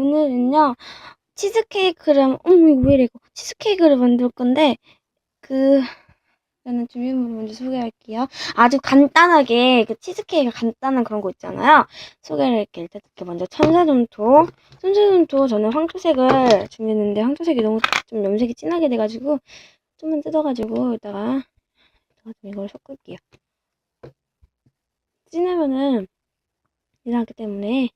오늘은요 치즈케이크를 어머 이거 왜 이래 이거 치즈케이크를 만들 건데 그 저는 준비물을 먼저 소개할게요. 아주 간단하게 그 치즈케이크 간단한 그런 거 있잖아요. 소개를 이렇게 일단 이렇게 먼저 천사점토 천사점토 저는 황토색을 준비했는데 황토색이 너무 좀 염색이 진하게 돼가지고 좀만 뜯어가지고 이따가 좀 이걸 섞을게요. 진하면은 이상하기 때문에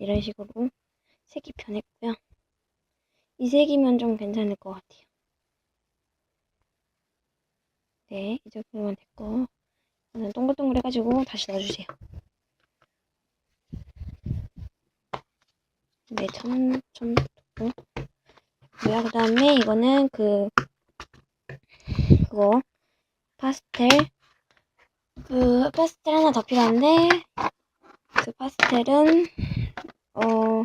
이런 식으로 색이 변했고요. 이 색이면 좀 괜찮을 것 같아요. 네, 이 정도면 됐고 이거는 동글동글 해가지고 다시 넣어주세요. 네, 천, 천, 천, 뭐야, 그 다음에 이거는 그, 그거, 파스텔. 그, 파스텔 하나 더 필요한데, 그 파스텔은, 어,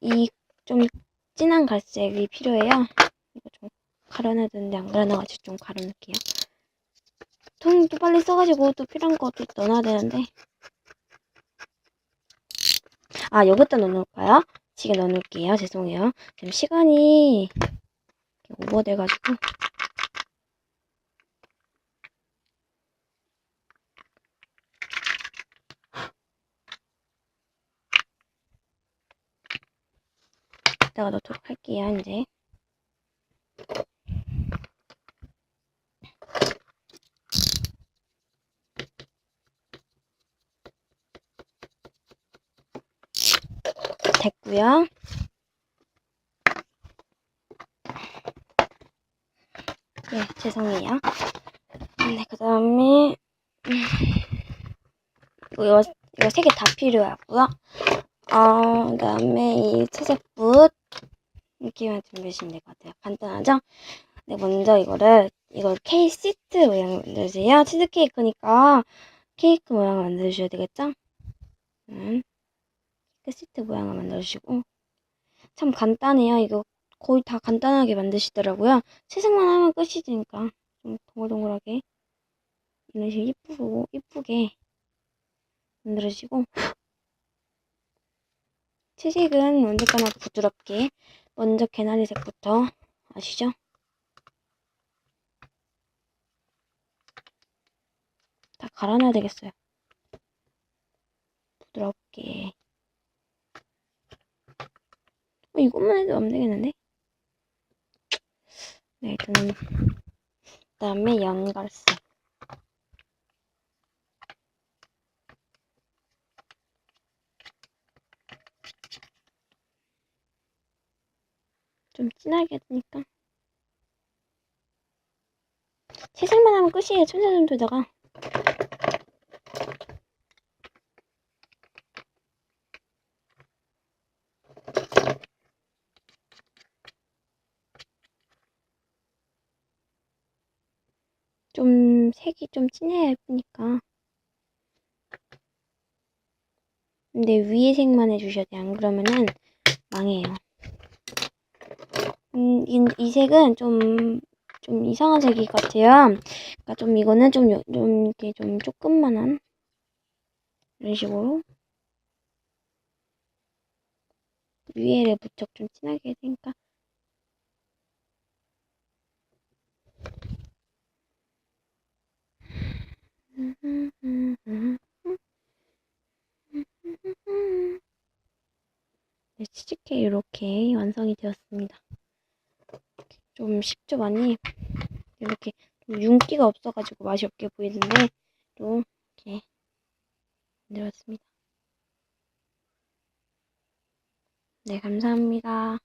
이 좀 진한 갈색이 필요해요. 이거 좀 가려놔야 되는데 안 가려놔가지고 좀 가려놓을게요. 통또 빨리 써가지고 또 필요한 것도 넣어놔야 되는데. 아, 여기다 넣어놓을까요? 지금 넣어놓을게요. 죄송해요. 지금 시간이 오버돼가지고. 이따가 넣도록 할게요, 이제. 됐고요. 네, 죄송해요. 네, 그 다음에 이거 이거 세 개 다 필요하고요. 어, 그 다음에 이 채색 붓 이렇게만 준비하시면 될 것 같아요. 간단하죠? 네, 먼저 이거를 이거 케이크 시트 모양 만드세요. 치즈 케이크니까 케이크 모양을 만들어주셔야 되겠죠? 음. 그 시트 모양을 만들어주시고 참 간단해요. 이거 거의 다 간단하게 만드시더라고요. 채색만 하면 끝이니까 좀 동글동글하게 이런 식으로 이쁘고 이쁘게 만들어주시고 채색은 언제까나 부드럽게 먼저 개나리색부터 아시죠? 다 갈아놔야 되겠어요. 부드럽게 어, 이것만 해도 안 되겠는데? 네, 일단은 그다음에 연갈색 좀 진하게 되니까. 채색만 하면 끝이에요 천사점토다가. 좀 색이 좀 진해야 예쁘니까. 근데 위에 색만 해주셔야 돼요 안 그러면은 망해요 음, 이, 이 색은 좀, 좀 이상한 색이 같아요. 그러니까 좀 이거는 좀, 요- 좀 이렇게 좀 조금만한 이런 식으로 위에를 무척 좀 진하게 해야 되니까 네, 치즈케이크 이렇게 완성이 되었습니다. 좀 쉽죠 많이 이렇게 좀 윤기가 없어가지고 맛이 없게 보이는데 또 이렇게 만들었습니다. 네 감사합니다.